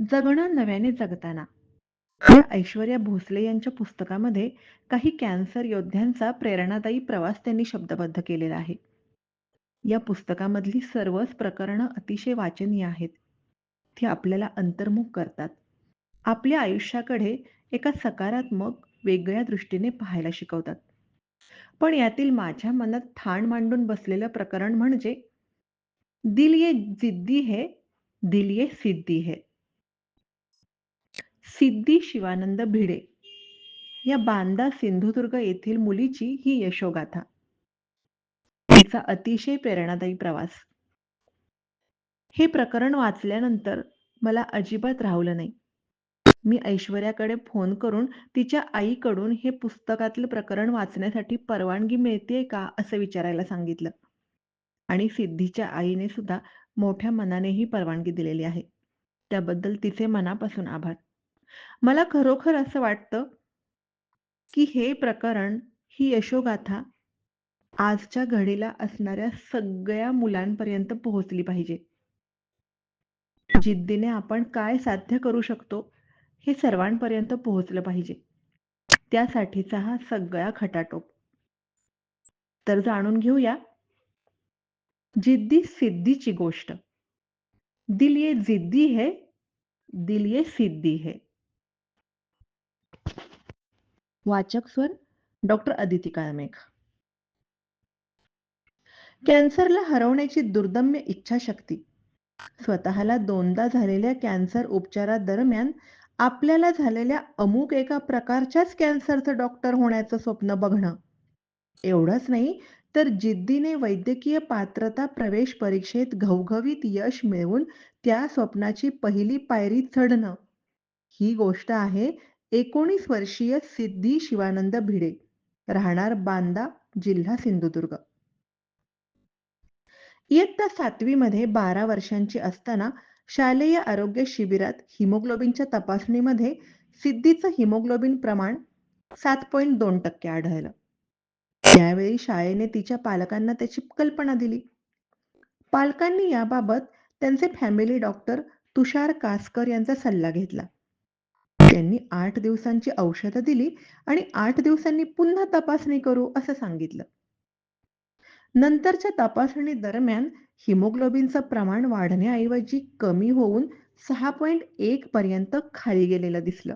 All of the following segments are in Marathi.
जगणं नव्याने जगताना या ऐश्वर्या भोसले यांच्या पुस्तकामध्ये काही कॅन्सर योद्ध्यांचा प्रेरणादायी प्रवास त्यांनी शब्दबद्ध केलेला आहे. या पुस्तकामधली सर्वच प्रकरणं अतिशय वाचनीय आहेत. ती आपल्याला अंतर्मुख करतात. आपल्या आयुष्याकडे एका सकारात्मक, वेगळ्या दृष्टीने पाहायला शिकवतात. पण यातील माझ्या मनात ठाण मांडून बसलेलं प्रकरण म्हणजे दिल ये जिद्दी है, दिल ये सिद्दी है. सिद्धी शिवानंद भिडे या बांदा सिंधुदुर्ग येथील मुलीची ही यशोगाथा. तिचा अतिशय प्रेरणादायी प्रवास. हे प्रकरण वाचल्यानंतर मला अजिबात राहवलं नाही. मी ऐश्वर्याकडे फोन करून तिच्या आईकडून हे पुस्तकातलं प्रकरण वाचण्यासाठी परवानगी मिळतेय का असं विचारायला सांगितलं. आणि सिद्धीच्या आईने सुद्धा मोठ्या मनाने ही परवानगी दिलेली आहे. त्याबद्दल तिचे मनापासून आभार. मला खरोखर असं वाटतं, की हे प्रकरण, ही यशोगाथा आजच्या घडीला असणाऱ्या सगळ्या मुलांपर्यंत पोहोचली पाहिजे. जिद्दीने आपण काय साध्य करू शकतो, हे सर्वांपर्यंत पोहोचलं पाहिजे. त्यासाठीचा हा सगळा खटाटोप. तर जाणून घेऊया जिद्दी सिद्धीची गोष्ट. दिल ये जिद्दी है, दिल ये सिद्दी है. वाचक स्वर डॉक्टर अदिती काळमेघ. कॅन्सरला हरवण्याची दुर्दम्य इच्छाशक्ती. स्वतःला दोनदा झालेल्या कॅन्सर उपचारादरम्यान आपल्याला झालेल्या अमुक एका प्रकारच्याच कॅन्सरचं डॉक्टर होण्याचं स्वप्न बघणं. एवढंच नाही तर जिद्दीने वैद्यकीय पात्रता प्रवेश परीक्षेत घवघवीत यश मिळवून त्या स्वप्नाची पहिली पायरी चढणं. ही गोष्ट आहे एकोणीस वर्षीय सिद्धी शिवानंद भिडे राहणार बांदा जिल्हा सिंधुदुर्ग. इयत्ता सातवीमध्ये बारा वर्षांची असताना शालेय आरोग्य शिबिरात हिमोग्लोबिनच्या तपासणीमध्ये सिद्धीचं हिमोग्लोबिन प्रमाण सात पॉईंट दोन टक्के आढळलं. त्यावेळी शाळेने तिच्या पालकांना त्याची कल्पना दिली. पालकांनी याबाबत त्यांचे फॅमिली डॉक्टर तुषार कासकर यांचा सल्ला घेतला. त्यांनी आठ दिवसांची औषधं दिली आणि आठ दिवसांनी पुन्हा तपासणी करू असं सांगितलं. नंतरच्या तपासणी दरम्यान हिमोग्लोबिनचं प्रमाण वाढण्याऐवजी कमी होऊन सहा पॉईंट एक पर्यंत खाली गेलेलं दिसलं.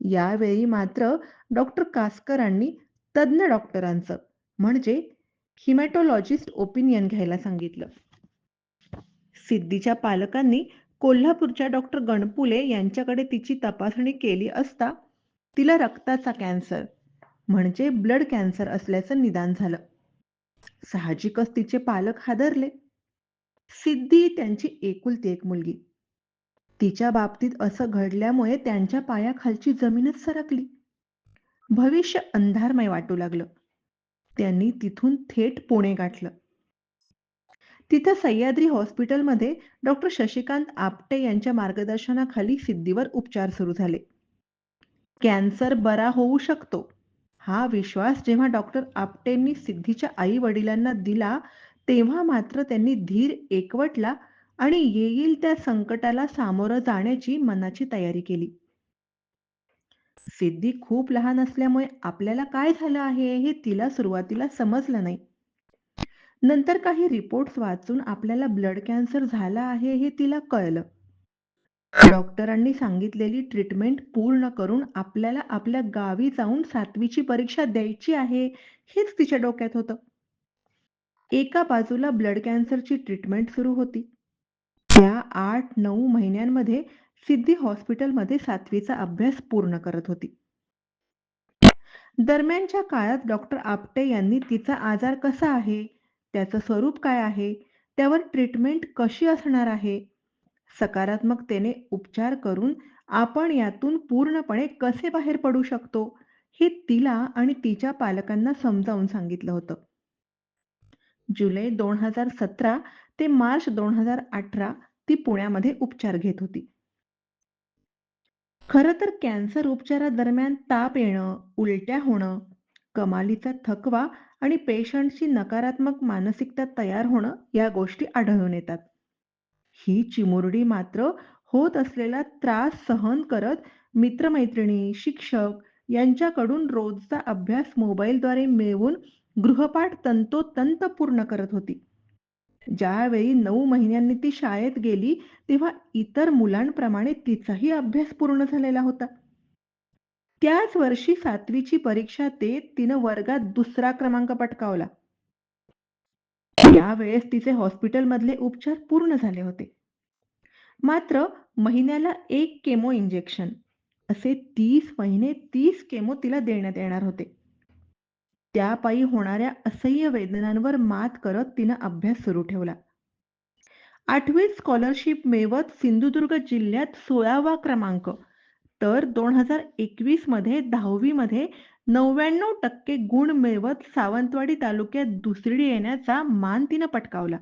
यावेळी मात्र डॉक्टर कासकरांनी तज्ज्ञ डॉक्टरांचं म्हणजे हिमॅटोलॉजिस्ट ओपिनियन घ्यायला सांगितलं. सिद्धीच्या पालकांनी कोल्हापूरच्या डॉक्टर गणपुले यांच्याकडे तिची तपासणी केली असता तिला रक्ताचा कॅन्सर म्हणजे ब्लड कॅन्सर असल्याचं निदान झालं. साहजिकच तिचे पालक हादरले. सिद्धी त्यांची एकुलती एक मुलगी. तिच्या बाबतीत असं घडल्यामुळे त्यांच्या पायाखालची जमीनच सरकली. भविष्य अंधारमय वाटू लागलं. त्यांनी तिथून थेट पुणे गाठलं. तिथं सह्याद्री हॉस्पिटलमध्ये डॉक्टर शशिकांत आपटे यांच्या मार्गदर्शनाखाली सिद्धीवर उपचार सुरू झाले. कॅन्सर बरा होऊ शकतो. हा विश्वास जेव्हा डॉक्टर आपटेंनी सिद्धीच्या आई वडिलांना दिला तेव्हा मात्र त्यांनी धीर एकवटला आणि येईल त्या संकटाला सामोरं जाण्याची मनाची तयारी केली. सिद्धी खूप लहान असल्यामुळे आपल्याला काय झालं आहे हे तिला सुरुवातीला समजलं नाही. नंतर काही रिपोर्ट्स वाचून आपल्याला ब्लड कॅन्सर झाला आहे हे तिला कळलं. डॉक्टरांनी सांगितलेली ट्रीटमेंट पूर्ण करून आपल्याला आपल्या गावी जाऊन सातवीची परीक्षा द्यायची आहे हेच तिच्या डोक्यात होतं. एका बाजूला ब्लड कॅन्सरची ट्रीटमेंट सुरू होती. त्या आठ नऊ महिन्यांमध्ये सिद्धी हॉस्पिटलमध्ये सातवीचा अभ्यास पूर्ण करत होती. दरम्यानच्या काळात डॉक्टर आपटे यांनी तिचा आजार कसा आहे? त्याचं स्वरूप काय आहे? त्यावर ट्रीटमेंट कशी असणार आहे? सकारात्मकतेने उपचार करून आपण यातून पूर्णपणे कसे बाहेर पडू शकतो? हे तिला आणि तिच्या पालकांना समजावून सांगितलं होतं. जुलै दोन हजार सतरा ते मार्च दोन हजार अठरा ती पुण्यामध्ये उपचार घेत होती. खरं तर कॅन्सर उपचारादरम्यान ताप येणं उलट्या होणं कमालीचा थकवा आणि पेशंटची नकारात्मक मानसिकता तयार होणं या गोष्टी आढळून येतात ही चिमुरडी मात्र होत असलेला त्रास सहन करत मित्रमैत्रिणी, शिक्षक यांच्याकडून रोजचा अभ्यास मोबाईलद्वारे मिळवून गृहपाठ तंतोतंत पूर्ण करत होती. ज्यावेळी नऊ महिन्यांनी ती शाळेत गेली, तेव्हा इतर मुलांप्रमाणे तिचाही अभ्यास पूर्ण झालेला होता. त्याच वर्षी सातवीची परीक्षा देत तिनं वर्गात दुसरा क्रमांक पटकावला. यावेळेस तिचे हॉस्पिटलमधले उपचार पूर्ण झाले होते. मात्र महिन्याला एक केमो इंजेक्शन असे तीस महिने तीस केमो तिला देण्यात येणार होते. त्यापायी होणाऱ्या असह्य वेदनांवर मात करत तिनं अभ्यास सुरू ठेवला. आठवी स्कॉलरशिप मिळवत सिंधुदुर्ग जिल्ह्यात 16वा क्रमांक तर 2021 मध्ये 10वी मध्ये 99% गुण मिळवत सावंतवाडी तालुक्यात दुसरी येण्याचा मान तिनं पटकावला.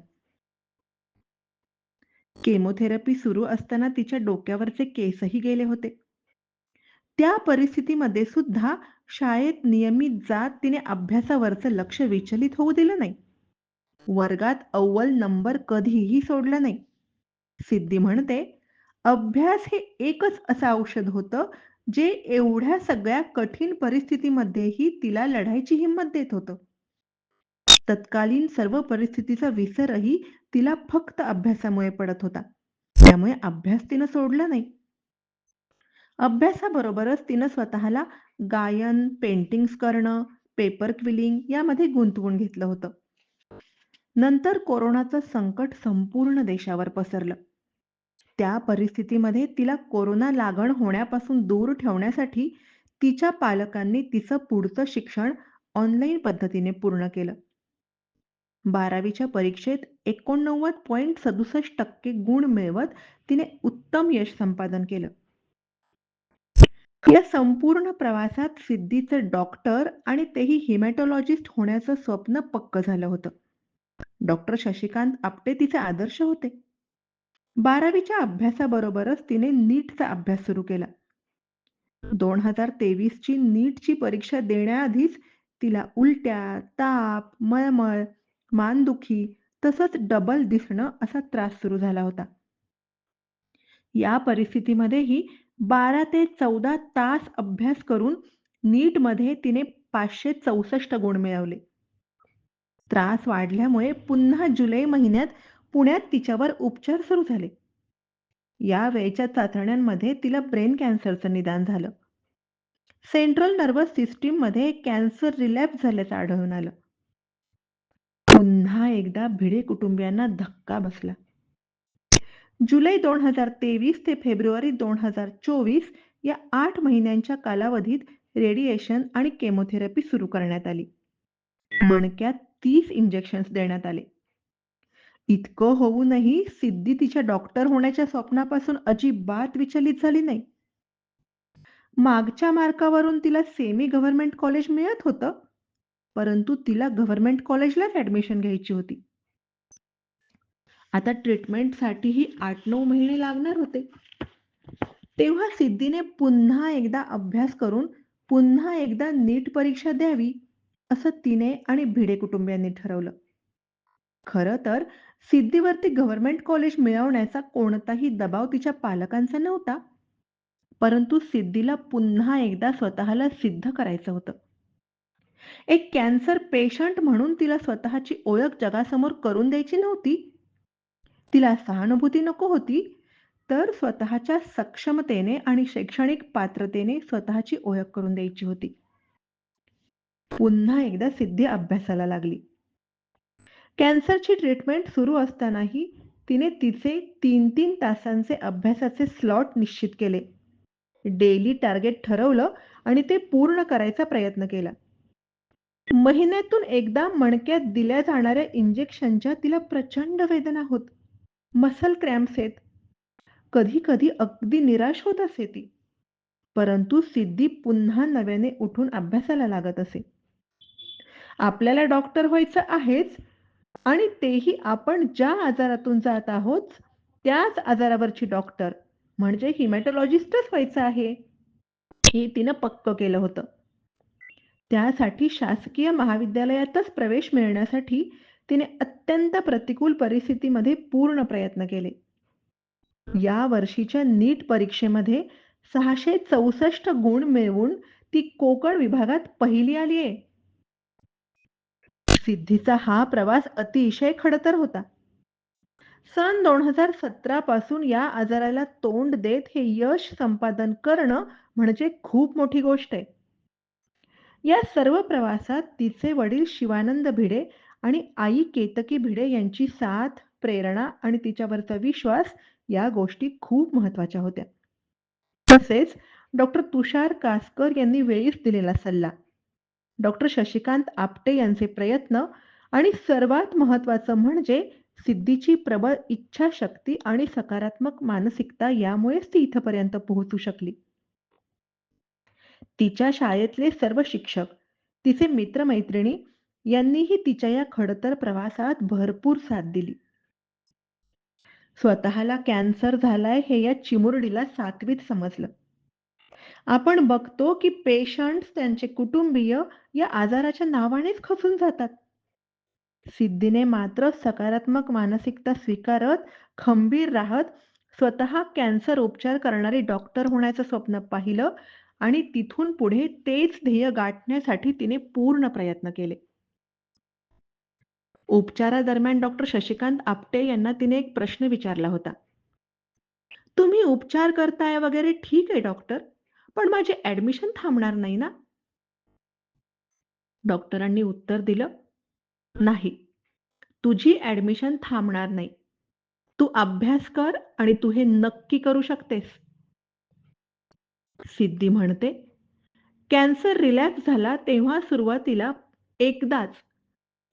केमोथेरपी सुरू असताना तिच्या डोक्यावरचे केसही गेले होते. त्या परिस्थितीमध्ये सुद्धा शाळेत नियमित जात तिने अभ्यासावरचं लक्ष विचलित होऊ दिलं नाही. वर्गात अव्वल नंबर कधीही सोडला नाही. सिद्धी म्हणते, अभ्यास हे एकच असं औषध होतं, जे एवढ्या सगळ्या कठीण परिस्थितीमध्येही तिला लढायची हिंमत देत होतं. तत्कालीन सर्व परिस्थितीचा विसरही तिला फक्त अभ्यासामुळे पडत होता. त्यामुळे अभ्यास तिनं सोडला नाही. अभ्यासाबरोबरच तिनं स्वतःला गायन, पेंटिंग्स करणं, पेपर क्विलिंग यामध्ये गुंतवून घेतलं होतं. नंतर कोरोनाचं संकट संपूर्ण देशावर पसरलं. त्या परिस्थितीमध्ये तिला कोरोना लागण होण्यापासून दूर ठेवण्यासाठी तिच्या पालकांनी तिचं पुढचं शिक्षण ऑनलाईन पद्धतीने पूर्ण केलं. बारावीच्या परीक्षेत 89.67% गुण मिळवत तिने उत्तम यश संपादन केलं. या संपूर्ण प्रवासात सिद्धीचं डॉक्टर आणि तेही हिमॅटॉलॉजिस्ट होण्याचं स्वप्न पक्क झालं होतं. डॉक्टर शशिकांत आपटे तिचे आदर्श होते. बारावीच्या अभ्यासाबरोबरच तिने नीटचा अभ्यास सुरू केला. 2023 ची नीटची परीक्षा देण्याआधीच तिला उलट्या, ताप, मळमळ, मानदुखी तसंच डबल दिसणं असा त्रास सुरू झाला होता. या परिस्थितीमध्येही 12 ते 14 तास अभ्यास करून नीटमध्ये तिने 564 गुण मिळवले. त्रास वाढल्यामुळे पुन्हा जुलै महिन्यात पुण्यात तिच्यावर उपचार सुरू झाले. या वेळच्या चाचण्यांमध्ये तिला ब्रेन कॅन्सरचं निदान झालं. सेंट्रल नर्व्हस सिस्टीममध्ये कॅन्सर रिलॅप्स झाल्याचं आढळून आलं. पुन्हा एकदा भिडे कुटुंबियांना धक्का बसला. जुलै 2023 ते फेब्रुवारी 2024 या आठ महिन्यांच्या कालावधीत रेडिएशन आणि केमोथेरपी सुरू करण्यात आली. मणक्यात तीस इंजेक्शन देण्यात आले. इतकं होऊनही सिद्धी तिच्या डॉक्टर होण्याच्या स्वप्नापासून अजिबात विचलित झाली नाही. मागच्या मार्कावरून तिला सेमी गव्हर्नमेंट कॉलेज मिळत होतं, परंतु तिला गव्हर्नमेंट कॉलेजलाच ऍडमिशन घ्यायची होती. आता ट्रीटमेंटसाठीही 8-9 महिने लागणार होते. तेव्हा सिद्धीने पुन्हा एकदा अभ्यास करून पुन्हा एकदा नीट परीक्षा द्यावी, असं तिने आणि भिडे कुटुंबियांनी ठरवलं. खरं तर सिद्धीवरती गव्हर्नमेंट कॉलेज मिळवण्याचा कोणताही दबाव तिच्या पालकांचा नव्हता. परंतु सिद्धीला पुन्हा एकदा स्वतःला सिद्ध करायचं होतं. एक कॅन्सर पेशंट म्हणून तिला स्वतःची ओळख जगासमोर करून द्यायची नव्हती. तिला सहानुभूती नको होती, तर स्वतःच्या सक्षमतेने आणि शैक्षणिक पात्रतेने स्वतःची ओळख करून द्यायची होती. पुन्हा एकदा सिद्धी अभ्यासाला लागली. कॅन्सरची ट्रीटमेंट सुरू असतानाही तिने तिचे 3-3 तासांचे अभ्यासाचे स्लॉट निश्चित केले. डेली टार्गेट ठरवलं आणि ते पूर्ण करायचा प्रयत्न केला. महिन्यातून एकदा मणक्यात दिल्या जाणाऱ्या इंजेक्शनच्या तिला प्रचंड वेदना होत. मसल क्रॅम्प्स येत. कधी कधी अगदी निराश होत असे ती. परंतु सिद्धी पुन्हा नव्याने उठून अभ्यासाला लागत असे. आपल्याला डॉक्टर व्हायचं आहेच आणि तेही आपण ज्या आजारातून जात आहोत त्याच आजारावरची डॉक्टर म्हणजे हिमॅटॉलॉजिस्टच व्हायचं आहे, हे तिनं पक्क केलं होतं. त्यासाठी शासकीय महाविद्यालयातच प्रवेश मिळण्यासाठी तिने अत्यंत प्रतिकूल परिस्थितीमध्ये पूर्ण प्रयत्न केले. या वर्षीच्या नीट परीक्षेमध्ये 664 गुण मिळवून ती कोकण विभागात पहिली आली आहे. सिद्धीचा हा प्रवास अतिशय खडतर होता. सन 2017 पासून या आजाराला तोंड देत हे यश संपादन करणं म्हणजे खूप मोठी गोष्ट आहे. या सर्व प्रवासात तिचे वडील शिवानंद भिडे आणि आई केतकी भिडे यांची साथ, प्रेरणा आणि तिच्यावरचा विश्वास या गोष्टी खूप महत्त्वाच्या होत्या. तसेच डॉक्टर तुषार कासकर यांनी वेळीच दिलेला सल्ला, डॉक्टर शशिकांत आपटे यांचे प्रयत्न आणि सर्वात महत्वाचं म्हणजे सिद्धीची प्रबळ इच्छाशक्ती आणि सकारात्मक मानसिकता यामुळेच ती इथपर्यंत पोहोचू शकली. तिच्या शाळेतले सर्व शिक्षक, तिचे मित्र-मैत्रिणी यांनीही तिच्या या खडतर प्रवासात भरपूर साथ दिली. स्वतःला कॅन्सर झालाय हे या चिमुरडीला सातवीत समजलं. आपण बघतो की पेशंट्स, त्यांचे कुटुंबीय या आजाराच्या नावानेच खचून जातात. सिद्धीने मात्र सकारात्मक मानसिकता स्वीकारत, खंबीर राहत स्वतः कॅन्सर उपचार करणारे डॉक्टर होण्याचं स्वप्न पाहिलं आणि तिथून पुढे तेच ध्येय गाठण्यासाठी तिने पूर्ण प्रयत्न केले. उपचारादरम्यान डॉक्टर शशिकांत आपटे यांना तिने एक प्रश्न विचारला होता. "तुम्ही उपचार करताय वगैरे ठीक आहे डॉक्टर, पण माझे ॲडमिशन थांबणार नाही ना?" डॉक्टरांनी उत्तर दिलं, "नाही, तुझी ॲडमिशन थांबणार नाही. तू अभ्यास कर आणि तू हे नक्की करू शकतेस." सिद्धी म्हणते, "कॅन्सर रिलॅक्स झाला तेव्हा सुरुवातीला एकदाच,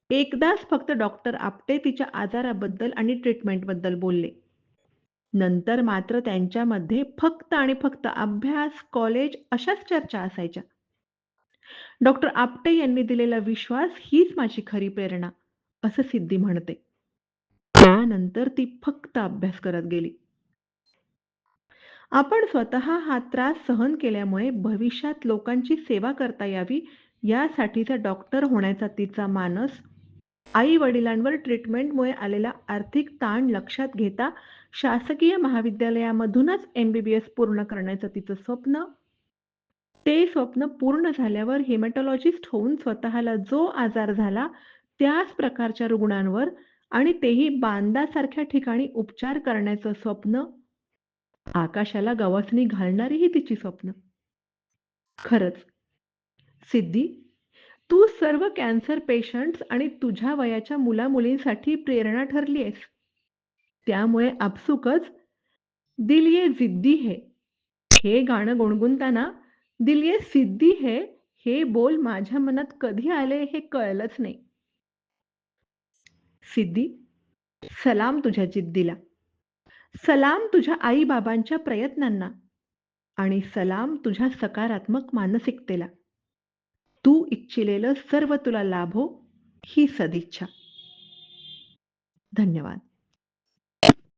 एकदाच फक्त डॉक्टर आपटे तिच्या आजाराबद्दल आणि ट्रीटमेंटबद्दल बोलले. नंतर मात्र त्यांच्यामध्ये फक्त आणि फक्त अभ्यास, कॉलेज अशाच चर्चा असायच्या. डॉक्टर आपटे यांनी दिलेला विश्वास हीच माझी खरी प्रेरणा, असं सिद्धी म्हणते. त्यानंतर ती फक्त अभ्यास करत गेली. आपण स्वतः हा त्रास सहन केल्यामुळे भविष्यात लोकांची सेवा करता यावी यासाठीचा डॉक्टर होण्याचा तिचा मानस, आई-वडिलांवर ट्रीटमेंटमुळे आलेला आर्थिक ताण लक्षात घेता शासकीय महाविद्यालयामधूनच एम-बी-बी-एस पूर्ण करण्याचं तिचं स्वप्न, ते स्वप्न पूर्ण झाल्यावर हेमॅटॉलॉजिस्ट होऊन स्वतःला जो आजार झाला त्याच प्रकारच्या रुग्णांवर आणि तेही बांदासारख्या ठिकाणी उपचार करण्याचं स्वप्न, आकाशाला गवसणी घालणारी ही तिची स्वप्न. खरंच, सिद्धी, तू सर्व कॅन्सर पेशंट्स आणि तुझ्या वयाच्या मुलामुलींसाठी प्रेरणा ठरली आहेस. त्यामुळे आपसुकच "दिल ये जिद्दी है" हे गाणं गुणगुणताना "दिल ये सिद्धी है" हे बोल माझ्या मनात कधी आले हे कळलंच नाही. सिद्धी, सलाम तुझ्या जिद्दीला. सलाम तुझ्या आई-बाबांच्या प्रयत्नांना आणि सलाम तुझ्या सकारात्मक मानसिकतेला. तू इच्छिलेलं सर्व तुला लाभो ही सदिच्छा. धन्यवाद.